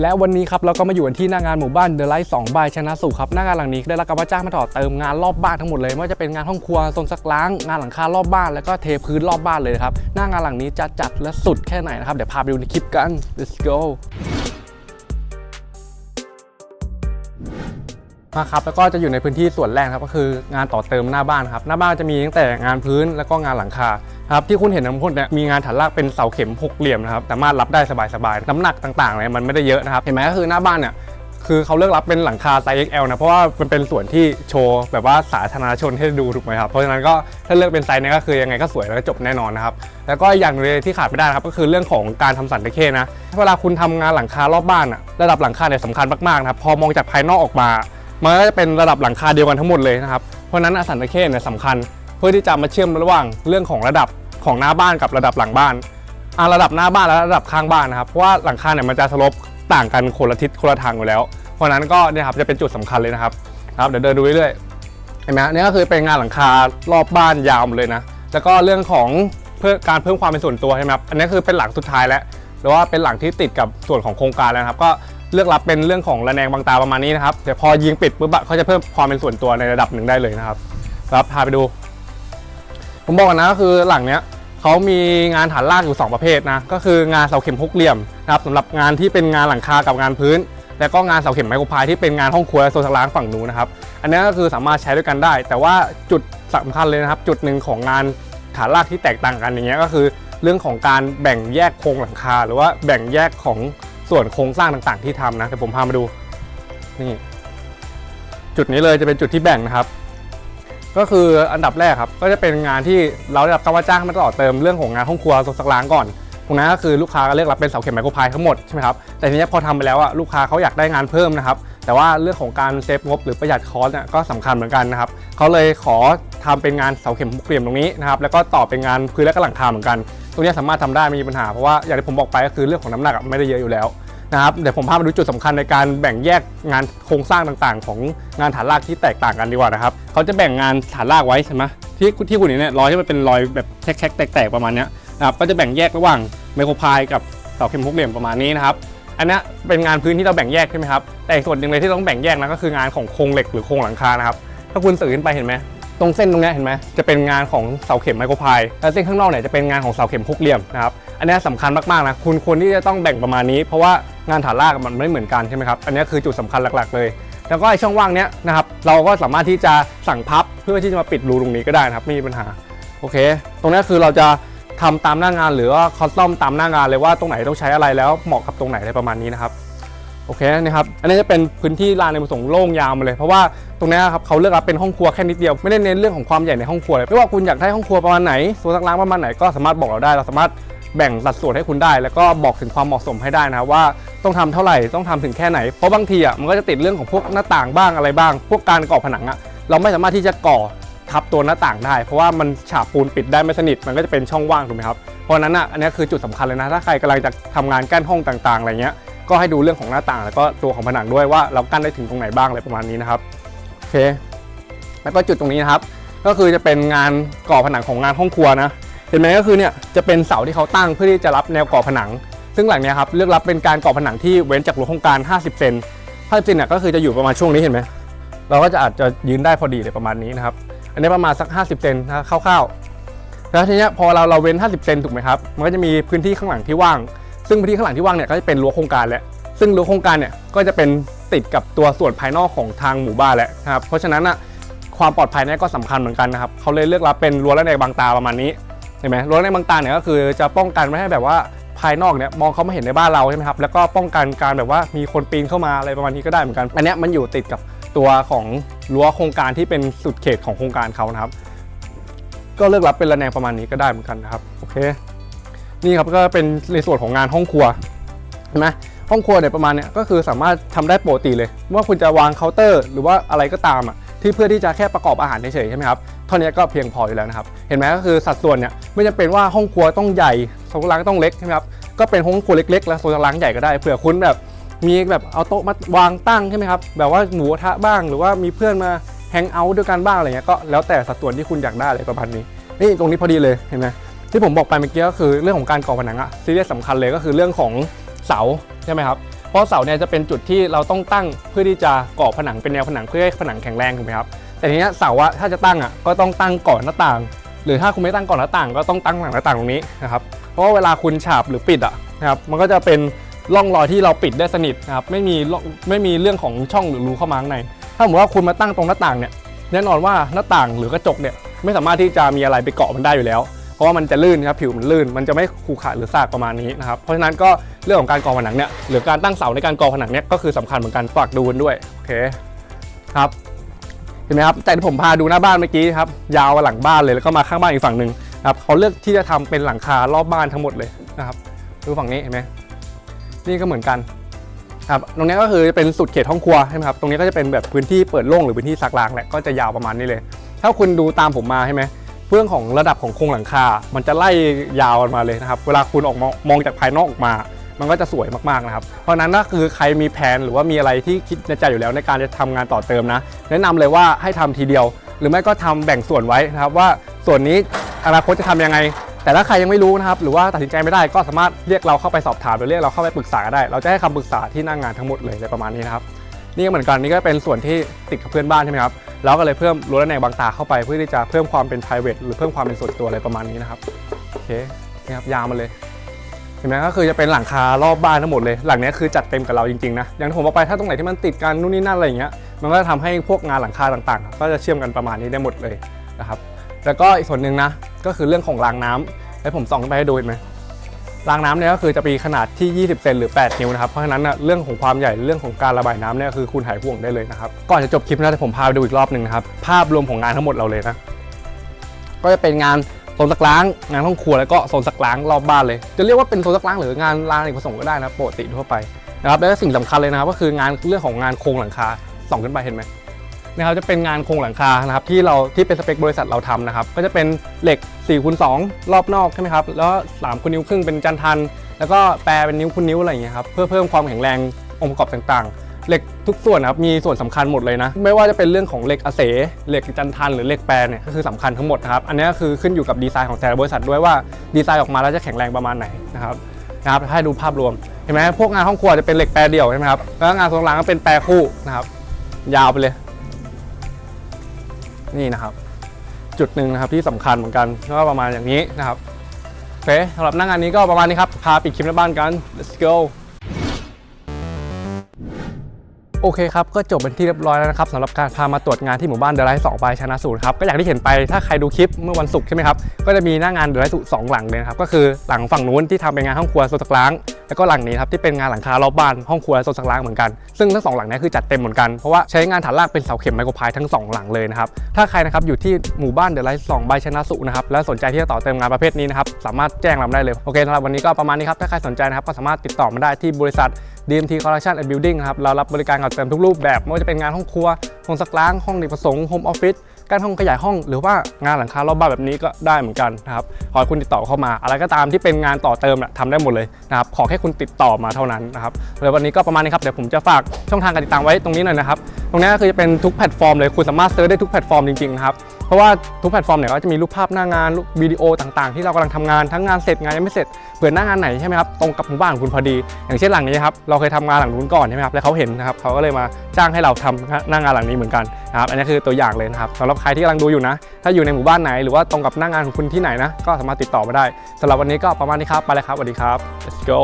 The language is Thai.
และวันนี้ครับเราก็มาอยู่กันที่หน้างานหมู่บ้านเดอะไลท์สองบายชนะสุขครับหน้างานหลังนี้ได้รับการว่าจ้างมาต่อเติมงานรอบบ้านทั้งหมดเลยไม่ว่าจะเป็นงานห้องครัวโซนซักล้างงานหลังคารอบบ้านแล้วก็เทพื้นรอบบ้านเลยครับหน้างานหลังนี้จะจัดและสุดแค่ไหนนะครับเดี๋ยวพาไปดูในคลิปกัน let's go มาครับแล้วก็จะอยู่ในพื้นที่ส่วนแรกครับก็คืองานต่อเติมหน้าบ้านครับหน้าบ้านจะมีตั้งแต่งานพื้นแล้วก็งานหลังคา ครับที่คุณเห็นทั้งหมดเนี่ยมีงานฐานรากเป็นเสาเข็มหกเหลี่ยมนะครับสามารถรับได้สบายๆน้ำหนักต่างๆเลยมันไม่ได้เยอะนะครับเห็นไหมก็คือหน้าบ้านเนี่ยคือเขาเลือกรับเป็นหลังคาไซส์ XL นะ เพราะว่ามันเป็นส่วนที่โชว์ แบบว่าสาธารณชนให้ดูถูกไหมครับ เพราะฉะนั้นก็ถ้าเลือกเป็นไซส์นี้ก็คือยังไงก็สวยแล้วก็จบแน่นอนนะครับ แล้วก็อย่างหนึงเลยที่ขาดไม่ได้นะครับก็คือเรื่องของการทำสันตะเข้นะเวลาคุณทำงานหลังคารอบบ้านอะระดับหลังคาเนี่ยสำคัญมากๆนะครับพอมองจากภายนอกออกมา มันก็จะเป็นระดับหลังคาเดียวกันทั้งหมดเลยนะครับเพราะฉะนั้นสันตะเข้เนี่ยสำคัญเพื่อที่จะมาเชื่อมระหว่างเรื่องของระดับ ของหน้าบ้านกับระดับหลังบ้านอ่าระดับหน้าบ้านและระดับข้างบ้านนะครับเพราะว่าหลังคาเนี่ยมันจะสลบต่างกันคนละทิศคนละทางอยู่แล้ว เพราะนั้นก็เนี่ยครับจะเป็นจุดสำคัญเลยนะครับครับเดี๋ยวเดินดูเรื่อยๆเห็นไหมฮะนี่ก็คือเป็นงานหลังคารอบบ้านยาวหมดเลยนะแล้วก็เรื่องของเพื่อการเพิ่มความเป็นส่วนตัวใช่ไหมครับอันนี้คือเป็นหลังสุดท้ายแล้วหรือว่าเป็นหลังที่ติดกับส่วนของโครงการแล้วนะครับ ก็เลือกรับเป็นเรื่องของระแนงบางตาประมาณนี้นะครับเดี๋ยวพอยิงปิดปุ๊บเขาจะเพิ่มความเป็นส่วนตัวในระดับหนึ่งได้เลยนะครับครับพาไปดู ผมบอกกันนะก็คือหลังเนี้ยเขามีงานฐานรากอยู่ 2 ประเภทนะก็คืองานเสาเข็มหกเหลี่ยมนะครับสำหรับงานที่เป็นงานหลังคากับงานพื้น แล้วก็งานเสาเข็มไมโครพายที่เป็นงานห้องครัวโซนสักล้างฝั่งนู้นนะครับอันนี้ก็คือสามารถใช้ด้วยกันได้ แต่ว่าจุดสำคัญเลยนะครับ จุดหนึ่งของงานฐานรากที่แตกต่างกันอย่างเงี้ยก็คือ เรื่องของการแบ่งแยกโครงหลังคา หรือว่าแบ่งแยกของส่วนโครงสร้างต่างๆ ที่ทำนะแต่ผมพามาดูนี่จุดนี้เลยจะเป็นจุดที่แบ่งนะครับ ก็คืออันดับแรกครับ ก็จะเป็นงานที่เราได้รับการว่าจ้างมาต่อเติมเรื่องของงานห้องครัวสักล้างก่อนตรงนั้นก็คือลูกค้าก็เรียกรับเป็นเสาเข็มไมโครพายทั้งหมดใช่ไหมครับแต่ทีนี้พอทำไปแล้วอะลูกค้าเขาอยากได้งานเพิ่มนะครับแต่ว่าเรื่องของการเซฟงบหรือประหยัดคอสเนี่ยก็สำคัญเหมือนกันนะครับเขาเลยขอทำเป็นงานเสาเข็มหกเหลี่ยมตรงนี้นะครับแล้วก็ต่อเป็นงานพื้นและก็หลังคาเหมือนกัน ตรงนี้สามารถทำได้ไม่มีปัญหาเพราะว่าอย่างที่ผมบอกไปก็คือเรื่องของน้ำหนักไม่ได้เยอะอยู่แล้ว นะครับเดี๋ยวผมพาไปดูจุดสำคัญในการแบ่งแยกงานโครงสร้างต่างๆ ของงานฐานรากที่แตกต่างกันดีกว่านะครับเขาจะแบ่งงานฐานรากไว้ใช่ไหมที่ที่คุณเห็นเนี่ยรอยที่มันเป็นรอยแบบแคกๆแตกๆประมาณนี้นะครับก็จะแบ่งแยกระหว่างไมโครพายกับเสาเข็มหกเหลี่ยมประมาณนี้นะครับอันนี้เป็นงานพื้นที่เราแบ่งแยกใช่ไหมครับแต่อีกส่วนหนึ่งเลยที่ต้องแบ่งแยกนะก็คืองานของโครงเหล็กหรือโครงหลังคานะครับถ้าคุณสื่อขึ้นไปเห็นไหมตรงเส้นตรงนี้เห็นไหมจะเป็นงานของเสาเข็มไมโครพายและเส้นข้างนอกเนี่ยจะเป็นงานของเสาเข็มหกเหลี่ยมนะครับอันนี้สำคัญมากๆนะคุณควรที่จะต้องแบ่งประมาณนี้เพราะว่า งานฐานรากมันไม่เหมือนกันใช่ไหมครับ อันนี้คือจุดสำคัญหลักๆ เลย แล้วก็ไอ้ช่องว่างเนี้ยนะครับ เราก็สามารถที่จะสั่งพับเพื่อที่จะมาปิดรูตรงนี้ก็ได้นะครับไม่มีปัญหา โอเค ตรงนี้คือเราจะทำตามหน้างานหรือว่าคอสตอมตามหน้างานเลยว่าตรงไหนต้องใช้อะไรแล้วเหมาะกับตรงไหนอะไรประมาณนี้นะครับโอเคนะครับ อันนี้จะเป็นพื้นที่ลานในประสงค์โล่งยาวมาเลย เพราะว่าตรงนี้ครับเขาเลือกรับเป็นห้องครัวแค่นิดเดียว ไม่ได้เน้นเรื่องของความใหญ่ในห้องครัวเลย ไม่ว่าคุณอยากได้ห้องครัวประมาณไหนส่วนสักล้างประมาณไหนก็สามารถบอกเราได้ เราสามารถ แบ่งสัดส่วนให้คุณได้ แล้วก็บอกถึงความเหมาะสมให้ได้นะครับว่าต้องทำเท่าไหร่ต้องทำถึงแค่ไหน เพราะบางทีอะมันก็จะติดเรื่องของพวกหน้าต่างบ้างอะไรบ้าง พวกการก่อผนังอะเราไม่สามารถที่จะก่อทับตัวหน้าต่างได้ เพราะว่ามันฉาบปูนปิดได้ไม่สนิทมันก็จะเป็นช่องว่างถูกไหมครับเพราะนั้นอะอันนี้คือจุดสำคัญเลยนะถ้าใครกำลังจะทำงานกั้นห้องต่างๆอะไรเงี้ยก็ให้ดูเรื่องของหน้าต่างแล้วก็ตัวของผนังด้วยว่าเรากั้นได้ถึงตรงไหนบ้างอะไรประมาณนี้นะครับโอเค แล้วก็จุดตรงนี้นะครับ ก็คือจะเป็นงานก่อผนังของงานห้องครัวนะ เห็นไหมก็คือเนี่ยจะเป็นเสาที่เขาตั้งเพื่อที่จะรับแนวก่อผนัง ซึ่งหลังเนี้ยครับเลือกรับเป็นการก่อผนังที่เว้นจากรั้วโครงการ 50 เซน50เซนเนี่ยก็คือจะอยู่ประมาณช่วงนี้เห็นไหมเราก็จะอาจจะยืนได้พอดีเลยประมาณนี้นะครับอันนี้ประมาณสัก 50 เซนนะคร่าวๆแล้วทีเนี้ยพอเราเราเว้น 50 เซนถูกไหมครับมันก็จะมีพื้นที่ข้างหลังที่ว่าง ซึ่งพื้นที่ข้างหลังที่ว่างเนี่ยก็จะเป็นรั้วโครงการแหละซึ่งรั้วโครงการเนี่ยก็จะเป็นติดกับตัวส่วนภายนอกของทางหมู่บ้านแหละนะครับเพราะฉะนั้นอะความปลอดภัยเนี่ยก็สำคัญเหมือนกันนะครับเขาเลยเลือกรับเป็นรั้วและในบางตาประมาณนี้ เห็นไหมรั้วในบางตาเนี่ยก็คือจะป้องกันไม่ให้แบบว่าภายนอกเนี่ยมองเขาไม่เห็นในบ้านเราใช่ไหมครับแล้วก็ป้องกันการแบบว่ามีคนปีนเข้ามาอะไรประมาณนี้ก็ได้เหมือนกัน อันนี้มันอยู่ติดกับตัวของรั้วโครงการที่เป็นสุดเขตของโครงการเขานะครับ ก็เลือกรับเป็นระแนงประมาณนี้ก็ได้เหมือนกันนะครับโอเค นี่ครับก็เป็นในส่วนของงานห้องครัวเห็นไหมห้องครัวเนี่ยประมาณเนี้ยก็คือสามารถทำได้ปกติเลย ว่าคุณจะวางเคาน์เตอร์ หรือว่าอะไรก็ตามอะ ที่เพื่อที่จะแค่ประกอบอาหารเฉยๆใช่ไหมครับเท่านี้ก็เพียงพออยู่แล้วนะครับ เห็นไหมก็คือสัดส่วนเนี่ยไม่จำเป็นว่าห้องครัวต้องใหญ่โซนล้างต้องเล็กใช่ไหมครับก็เป็นห้องครัวเล็กๆ แล้วโซนล้างใหญ่ก็ได้เผื่อคุณแบบมีแบบเอาโต๊ะมาวางตั้งใช่ไหมครับแบบว่าหมูกระทะบ้างหรือว่ามีเพื่อนมาแฮงเอาท์ด้วยกันบ้างอะไรเงี้ยก็แล้วแต่สัดส่วนที่คุณอยากได้อะไรประมาณนี้ นี่ตรงนี้พอดีเลยเห็นไหมที่ผมบอกไปเมื่อกี้ก็คือเรื่องของการก่อผนังอะซีเรียสสำคัญเลยก็คือเรื่องของเสาใช่ไหมครับ เพราะเสาเนี่ยจะเป็นจุดที่เราต้องตั้งเพื่อที่จะก่อผนังเป็นแนวผนังเพื่อให้ผนังแข็งแรงถูกไหมครับแต่ทีนี้เสาอะถ้าจะตั้งอะก็ต้องตั้งก่อนหน้าต่าง หรือถ้าคุณไม่ตั้งก่อนหน้าต่าง ก็ต้องตั้งหลังหน้าต่างตรงนี้นะครับเพราะว่าเวลาคุณฉาบหรือปิดอะนะครับมันก็จะเป็นร่องรอยที่เราปิดได้สนิทนะครับไม่มีไม่มีเรื่องของช่องหรือรูเข้ามาข้างใน ถ้าสมมติว่าคุณมาตั้งตรงหน้าต่างเนี่ยแน่นอนว่าหน้าต่างหรือกระจกเนี่ยไม่สามารถที่จะมีอะไรไปเกาะมันได้อยู่แล้ว ราะว่ามันจะลื่นครับผิวมันลื่น มันจะไม่ขูขาดหรือซากประมาณนี้นะครับเพราะฉะนั้นก็เรื่องของการก่อผนังเนี่ยหรือการตั้งเสาในการก่อผนังเนี่ยก็คือสำคัญเหมือนกันฝากดูกันด้วยโอเคครับเห็นไหมครับแต่ที่ผมพาดูหน้าบ้านเมื่อกี้ครับยาวมาหลังบ้านเลยแล้วก็มาข้างบ้านอีกฝั่งหนึ่งครับเขาเลือกที่จะทำเป็นหลังคารอบบ้านทั้งหมดเลยนะครับดูฝั่งนี้เห็นไหมนี่ก็เหมือนกันครับตรงนี้ก็คือเป็นสุดเขตห้องครัวใช่ไหมครับตรงนี้ก็จะเป็นแบบพื้นที่เปิดโล่งหรือพื้นที่ซักล้างแหละก็จะยาวประมาณนี้เลย ถ้าคุณดูตามผมมาใช่ไหม เรื่องของระดับของโครงหลังคา มันจะไล่ยาวกันมาเลยนะครับ เวลาคุณออกมามองจากภายนอกออกมา มันก็จะสวยมากๆนะครับ เพราะนั้นถ้าคือใครมีแผนหรือว่ามีอะไรที่คิดในใจอยู่แล้วในการจะทำงานต่อเติมนะ แนะนำเลยว่าให้ทำทีเดียว หรือไม่ก็ทำแบ่งส่วนไว้นะครับว่าส่วนนี้อนาคตจะทำยังไง แต่ถ้าใครยังไม่รู้นะครับ หรือว่าตัดสินใจไม่ได้ก็สามารถเรียกเราเข้าไปสอบถามหรือเรียกเราเข้าไปปรึกษาได้ เราจะให้คำปรึกษาที่หน้างงานทั้งหมดเลยอะไรประมาณนี้นะครับ นี่ก็เหมือนกันนี่ก็เป็นส่วนที่ติดกับเพื่อนบ้านใช่ไหมครับเราก็เลยเพิ่มรั้วระแนงบางตาเข้าไปเพื่อที่จะเพิ่มความเป็น p r i v a t หรือเพิ่มความเป็นส่วนตัวอะไรประมาณนี้นะครับโอเคนี่ครับยาวมาเลยเห็นไหมก็คือจะเป็นหลังคารอบบ้านทั้งหมดเลย หลังนี้คือจัดเต็มกับเราจริงๆนะอย่างที่ผมบอกไปถ้าตรงไหนที่มันติดกันนู่นนี่นั่นอะไรอย่างเงี้ยมันก็จะทำให้พวกงานหลังคาต่างๆ ก็จะเชื่อมกันประมาณนี้ได้หมดเลยนะครับแล้วก็อีกส่วนหนึ่งนะก็คือเรื่องของรางน้ำให้ผมส่องขึ้นไปให้ดูเห็นไหม รางน้ำเนี่ยก็คือจะมีขนาดที่ 20 เซนหรือ 8 นิ้วนะครับ เพราะฉะนั้นนะเรื่องของความใหญ่เรื่องของการระบายน้ำเนี่ยคือคุณหายห่วงได้เลยนะครับ ก่อนจะจบคลิปนะเดี๋ยวผมพาไปดูอีกรอบหนึ่งนะครับ ภาพรวมของงานทั้งหมดเราเลยนะ ก็จะเป็นงานโซนสักล้าง งานห้องครัวแล้วก็โซนสักล้างรอบบ้านเลย จะเรียกว่าเป็นโซนสักล้างหรืองานลานอเนกประสงค์ก็ได้นะปกติทั่วไปนะครับ แล้วก็สิ่งสำคัญเลยนะครับก็คืองานเรื่องของงานโครงหลังคาส่องขึ้นไปเห็นไหม นะครับจะเป็นงานโครงหลังคานะครับที่เราที่เป็นสเปคบริษัทเราทำนะครับก็จะเป็นเหล็ก4คูณ2รอบนอกใช่ไหมครับแล้ว3คูณนิ้วครึ่งเป็นจันทัน แล้วก็แปรเป็นนิ้วคูณนิ้วอะไรอย่างเงี้ยครับเพื่อเพิ่มความแข็งแรงองค์ประกอบต่างๆ เหล็กทุกส่วนนะครับมีส่วนสำคัญหมดเลยนะ ไม่ว่าจะเป็นเรื่องของเหล็กอเสเหล็กจันทันหรือเหล็กแปรเนี่ยก็คือสำคัญทั้งหมดครับอันนี้ก็คือขึ้นอยู่กับดีไซน์ของแต่ละบริษัทด้วยว่าดีไซน์ออกมาแล้วจะแข็งแรงประมาณไหนนะครับนะครับให้ดูภาพรวมเห็นไหมพวกงานห้องครัวจะเป็นเหล็กแปรเดี่ยวใช่ไหมครับแล้วงานโซนหลังก็เป็นแปรคู่นะครับยาวไปเลย นี่นะครับ จุดหนึ่งนะครับที่สำคัญเหมือนกันก็ประมาณอย่างนี้นะครับโอเคสำหรับหน้างานนี้ก็ประมาณนี้ครับพาปิดคลิปในบ้านกัน let's go โอเคครับ ก็จบเป็นที่เรียบร้อยแล้วนะครับสำหรับการพามาตรวจงานที่หมู่บ้านเดลไลท์สองบชนะศูนย์ครับ ก็อย่างที่เห็นไปถ้าใครดูคลิปเมื่อวันศุกร์ใช่ไหมครับ ก็จะมีหน้างานเดลไลท์สองหลังเลยครับ ก็คือหลังฝั่งนู้นที่ทำเป็นงานห้องครัวโซนสักล้าง แล้วก็หลังนี้ครับที่เป็นงานหลังคารอบบ้านห้องครัวโซนสักล้างเหมือนกัน ซึ่งทั้งสองหลังนี้คือจัดเต็มเหมือนกัน เพราะว่าใช้งานฐานรากเป็นเสาเข็มไมโครพายทั้งสองหลังเลยนะครับ ถ้าใครนะครับอยู่ที่หมู่บ้านเดลไลท์สองใบชนะสุนะครับ และสนใจที่จะต่อเติมงานประเภทนี้นะครับ สามารถแจ้งเราได้เลย โอเคสำหรับวันนี้ก็ประมาณนี้ครับ ถ้าใครสนใจนะครับก็สามารถติดต่อมาได้ที่บริษัท DMT Collection and Building ครับเรารับบริการก่อเติมทุกรูปแบบไม่ว่าจะเป็นงานห้องครัวห้องซักล้างห้องเด็กประสงค์โฮมออฟฟิศการห้องขยายห้อง หรือว่างานหลังคารอบบ้านแบบนี้ก็ได้เหมือนกันนะครับขอให้คุณติดต่อเข้ามา อะไรก็ตามที่เป็นงานต่อเติมน่ะทำได้หมดเลยนะครับขอแค่คุณติดต่อมาเท่านั้นนะครับแล้ววันนี้ก็ประมาณนี้ครับเดี๋ยวผมจะฝากช่องทางการติดตามไว้ตรงนี้หน่อยนะครับตรงนี้ก็คือจะเป็นทุกแพลตฟอร์มเลยคุณสามารถเซิร์ชได้ทุกแพลตฟอร์มจริงๆนะครับ เพราะว่าทุกแพลตฟอร์มเนี่ยก็จะมีรูปภาพหน้างานวิดีโอต่างๆ ที่เรากำลังทำงานทั้งงานเสร็จงานยังไม่เสร็จเผื่อหน้างานไหนใช่ไหมครับตรงกับหมู่บ้านของคุณพอดี อย่างเช่นหลังนี้ครับเราเคยทำงานหลังนู้นก่อนใช่ไหมครับแล้วเขาเห็นนะครับเขาก็เลยมาจ้างให้เราทำหน้างานหลังนี้เหมือนกันนะครับอันนี้คือตัวอย่างเลยนะครับสำหรับใครที่กำลังดูอยู่นะ ถ้าอยู่ในหมู่บ้านไหนหรือว่าตรงกับหน้างานของคุณที่ไหนนะก็สามารถติดต่อมาได้สำหรับวันนี้ก็ประมาณนี้ครับไปเลยครับสวัสดีครับ let's go